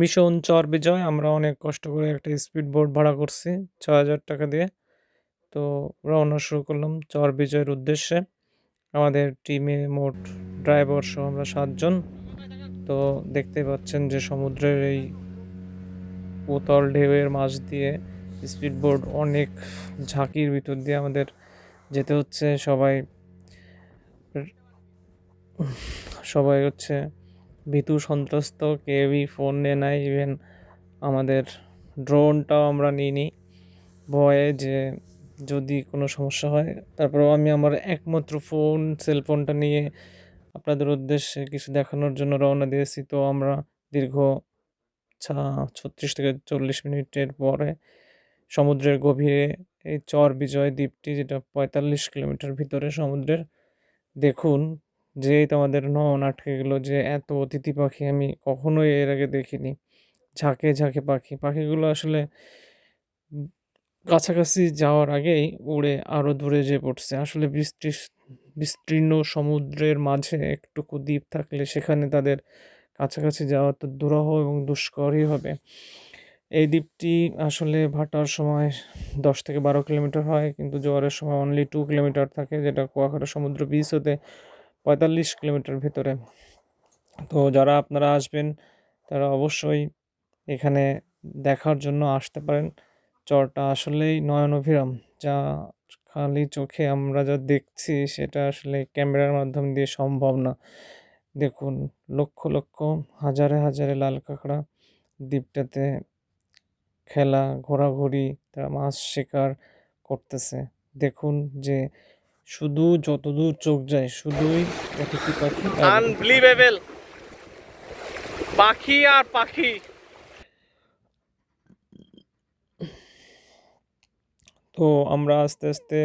Mission চর বিজয়, আমরা অনেক কষ্ট করে একটা স্পিড বোট ভাড়া করছি ছয় হাজার টাকা দিয়ে। তো রওনা শুরু করলাম চর বিজয়ের উদ্দেশ্যে। আমাদের টিমে মোট ড্রাইভার সহ আমরা সাতজন। তো দেখতে পাচ্ছেন যে সমুদ্রের এই উতল ঢেউয়ের মাঝ দিয়ে স্পিড বোট অনেক ঝাঁকির ভিতর দিয়ে আমাদের যেতে হচ্ছে। সবাই সবাই হচ্ছে ভীতু সন্ত্রস্ত, কেউই ফোন নেয় নাই ইভেন আমাদের ড্রোনটাও আমরা নিই নি ভয়ে যে যদি কোনো সমস্যা হয়, তারপরেও আমি আমার একমাত্র ফোন সেলফোনটা নিয়ে আপনাদের উদ্দেশ্যে কিছু দেখানোর জন্য রওনা দিয়েছি। তো আমরা দীর্ঘ ছত্রিশ থেকে চল্লিশ মিনিটের পরে সমুদ্রের গভীরে এই চর বিজয় দ্বীপটি, যেটা পঁয়তাল্লিশ কিলোমিটার ভিতরে সমুদ্রের, দেখুন যেই তো আমাদের নন আটকে গেলো যে এত অতিথি পাখি আমি কখনোই এর আগে দেখিনি। ঝাঁকে ঝাঁকে পাখি। পাখিগুলো আসলে কাছাকাছি যাওয়ার আগেই উড়ে আরও দূরে যেয়ে পড়ছে। আসলে বৃষ্টি বিস্তীর্ণ সমুদ্রের মাঝে একটুকু দ্বীপ থাকলে সেখানে তাদের কাছাকাছি যাওয়া তো দুরহ এবং দুষ্করই হবে। এই দ্বীপটি আসলে ভাটার সময় দশ থেকে বারো কিলোমিটার হয়, কিন্তু জোয়ারের সময় অনলি টু কিলোমিটার থাকে, যেটা কুয়াকাটা সমুদ্র বিচ হতে পঁয়তাল্লিশ কিলোমিটার ভিতরে। তো যারা আপনারা আসবেন, তারা অবশ্যই এখানে দেখার জন্য আসতে পারেন। চরটা আসলেই নয়নভিরাম, যা খালি চোখে আমরা যা দেখছি সেটা আসলে ক্যামেরার মাধ্যম দিয়ে সম্ভব না। দেখুন, লক্ষ লক্ষ, হাজারে হাজারে লাল কাঁকড়া, দ্বীপটাতে খেলা, ঘোরাঘুরি, তারা মাছ শিকার করতেছে। দেখুন যে শুধু যতদূর চোখ যায় শুধুই অতিথি পাখি আনবিলিভেবল পাখি আর পাখি। তো আমরা আস্তে আস্তে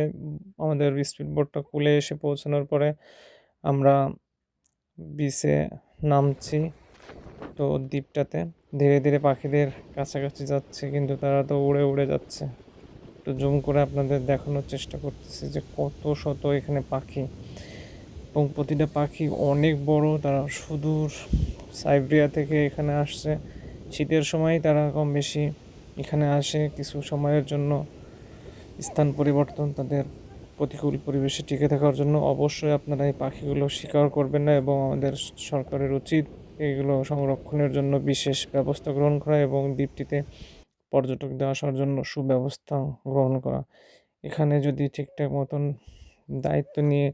আমাদের স্পিড বোটটা কুলে এসে পৌঁছানোর পরে আমরা বিচে নামছি। তো দ্বীপটাতে ধীরে ধীরে পাখিদের কাছাকাছি যাচ্ছে কিন্তু তারা তো উড়ে উড়ে যাচ্ছে। একটু জুম করে আপনাদের দেখানোর চেষ্টা করতেছি যে কত শত এখানে পাখি। এবং প্রতিটা পাখি অনেক বড়, তারা সুদূর সাইবেরিয়া থেকে এখানে আসছে। শীতের সময় তারা কম বেশি এখানে আসে, কিছু সময়ের জন্য স্থান পরিবর্তন, তাদের প্রতিকূল পরিবেশে টিকে থাকার জন্য অবশ্যই আপনারা এই পাখিগুলো শিকার করবেন না এবং আমাদের সরকারের উচিত এগুলো সংরক্ষণের জন্য বিশেষ ব্যবস্থা গ্রহণ করা এবং দ্বীপটিতে পর্যটকদের আসার জন্য সুব্যবস্থা গ্রহণ করা। এখানে যদি ঠিকঠাক মতন দায়িত্ব নিয়ে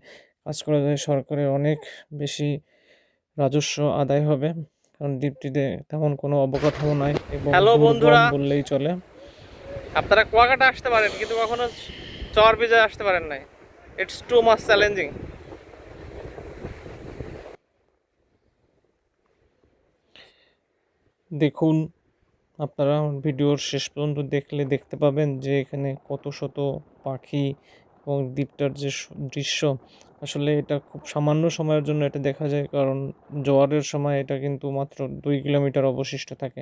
কাজ করা যায় সরকারের অনেক বেশি রাজস্ব আদায় হবে। কারণ দ্বীপটিতে তেমন কোনো অবকাঠামো নাই এবং দুর্গম বন্ধুরা। বললেই চলে। আপনারা কুয়াকাটা আসতে পারেন কিন্তু কখনো চর বিজয় আসতে পারেন নাই। ইটস টু মাস চ্যালেঞ্জিং দেখুন আপনারা ভিডিওর শেষ পর্যন্ত দেখলে দেখতে পাবেন যে এখানে কত শত পাখি এবং দ্বীপটার যে দৃশ্য। আসলে এটা খুব সামান্য সময়ের জন্য এটা দেখা যায়, কারণ জোয়ারের সময় এটা কিন্তু মাত্র দুই কিলোমিটার অবশিষ্ট থাকে।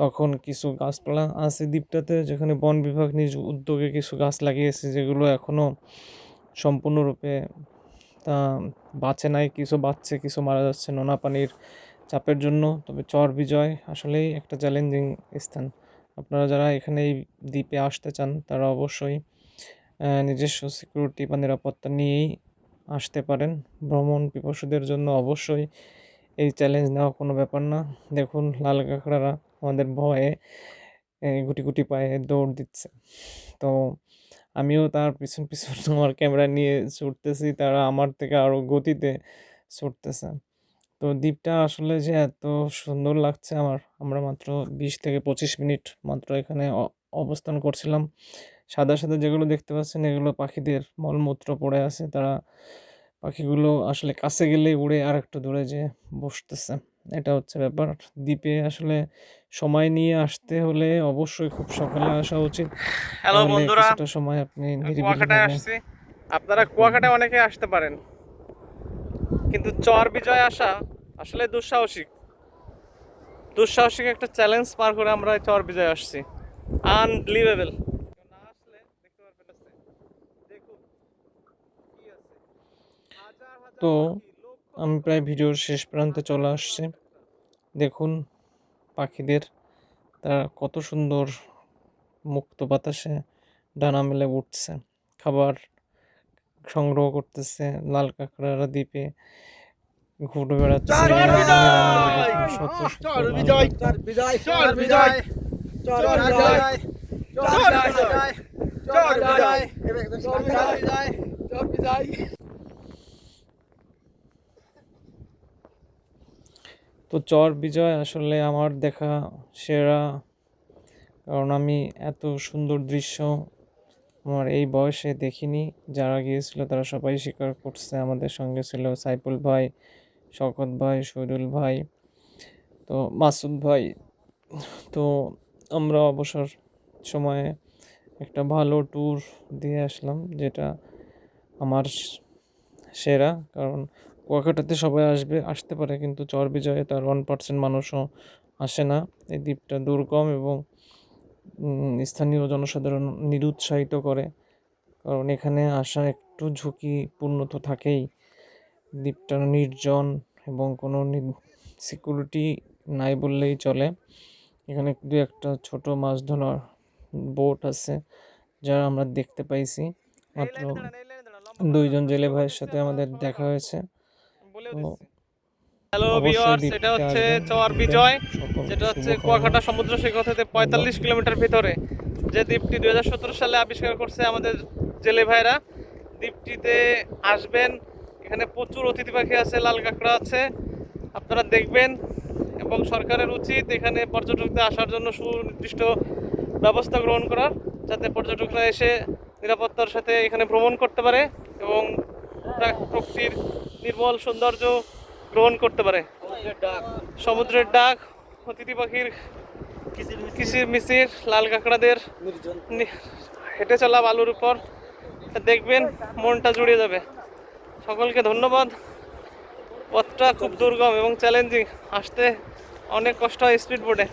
তখন কিছু গাছপালা আছে দ্বীপটাতে, যেখানে বন বিভাগ নিজ উদ্যোগে কিছু গাছ লাগিয়েছে, যেগুলো এখনও সম্পূর্ণরূপে তা বাঁচে নাই। কিছু বাঁচছে, কিছু মারা যাচ্ছে। নোনা পানির চাপের জন্য, তবে চর বিজয় আসলেই একটা চ্যালেঞ্জিং স্থান। আপনারা যারা এখানে এই দ্বীপে আসতে চান, তারা অবশ্যই নিজস্ব সিকিউরিটি বা নিরাপত্তা নিয়েই আসতে পারেন। ভ্রমণ পিপাসুদের জন্য অবশ্যই এই চ্যালেঞ্জ নেওয়া কোনো ব্যাপার না। দেখুন, লাল কাঁকড়ারা আমাদের ভয়ে গুটি গুটি পায়ে দৌড় দিচ্ছে। তো আমিও তার পিছন পিছন আমার ক্যামেরা নিয়ে ছুটতেছি, তারা আমার থেকে আরও গতিতে ছুটতেছে। তো দ্বীপটা আসলে যে এত সুন্দর লাগছে আমার আমরা মাত্র বিশ থেকে পঁচিশ মিনিট মাত্র এখানে অবস্থান করছিলাম। সাদা সাদা যেগুলো দেখতে পাচ্ছেন এগুলো পাখিদের মলমূত্র পড়ে আছে। তারা পাখিগুলো আসলে কাছে গেলেই উড়ে আর একটু দূরে যেয়ে বসতেছে। এটা হচ্ছে ব্যাপার। দ্বীপে আসলে সময় নিয়ে আসতে হলে অবশ্যই খুব সকালে আসা উচিত। হ্যালো বন্ধুরা। সময় আপনি কুয়াকাটায় আসছি। আপনারা কুয়াকাটায় অনেকে আসতে পারেন। কিন্তু চর বিজয় আসা আসলে দুঃসাহসিক। দুঃসাহসিক একটা চ্যালেঞ্জ পার করে আমরা চর বিজয় আসছি। আনবিলিভেবল তো আমি প্রায় ভিডিওর শেষ প্রান্তে চলে আসছি। দেখুন পাখিদের তারা কত সুন্দর মুক্ত বাতাসে ডানা মেলে উঠছে। খাবার সংগ্রহ করতেছে লাল কাঁকড়ারা দ্বীপে। ঘুরে বেড়াচ্ছে। চর বিজয়! শত শত চর লাল বিজয়! কাঁকড়া। চর বিজয় চর বিজয় চর বিজয় চর বিজয় চর বিজয় চর বিজয় চর বিজয় তো চর বিজয় আসলে আমার দেখা সেরা। কারণ আমি এত সুন্দর দৃশ্য আমার এই বয়সে দেখিনি। যারা গিয়েছিল তারা সবাই স্বীকার করছে। আমাদের সঙ্গে ছিল সাইফুল ভাই শওকত ভাই, শহীদুল ভাই, তো মাসুদ ভাই। তো আমরা অবসর সময়ে একটা ভালো ট্যুর দিয়ে আসলাম, যেটা আমার সেরা। কারণ কুয়াকাটাতে সবাই আসবে, আসতে পারে, কিন্তু চর বিজয়ে তার ওয়ান পার্সেন্ট মানুষও আসে না। এই দ্বীপটা দুর্গম এবং স্থানীয় জনসাধারণ নিরুৎসাহিত করে। কারণ এখানে আসা একটু ঝুঁকিপূর্ণ তো থাকেই। দ্বীপটা নির্জন এবং কোনো সিকিউরিটি নাই বললেই চলে। এখানে দু একটা ছোট মাছ ধরার বোট আছে যারা আমরা দেখতে পাইছি। মাত্র দুইজন জেলে ভাইয়ের সাথে আমাদের দেখা হয়েছে। হ্যালো ভিউয়ার্স এটা হচ্ছে চর বিজয় যেটা হচ্ছে কুয়াকাটা সমুদ্র সৈকত থেকে পঁয়তাল্লিশ কিলোমিটার ভিতরে। যে দ্বীপটি দুই হাজার সতেরো সালে আবিষ্কার করছে আমাদের জেলে ভাইরা দ্বীপটিতে আসবেন। এখানে প্রচুর অতিথি পাখি আছে লাল কাঁকড়া আছে। আপনারা দেখবেন এবং সরকারের উচিত এখানে পর্যটকদের আসার জন্য সুনির্দিষ্ট ব্যবস্থা গ্রহণ করার যাতে পর্যটকরা এসে নিরাপত্তার সাথে এখানে ভ্রমণ করতে পারে এবং প্রকৃতির নির্মল সৌন্দর্য গ্রহণ করতে পারে। সমুদ্রের ডাক। অতিথি পাখির কিসির মিসির। লাল কাঁকড়াদের হেঁটে চলা বালুর উপর দেখবেন মনটা জুড়ে যাবে। সকলকে ধন্যবাদ। পথটা খুব দুর্গম এবং চ্যালেঞ্জিং আসতে অনেক কষ্ট হয় স্পিড বোটে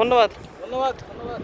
ধন্যবাদ। ধন্যবাদ ধন্যবাদ।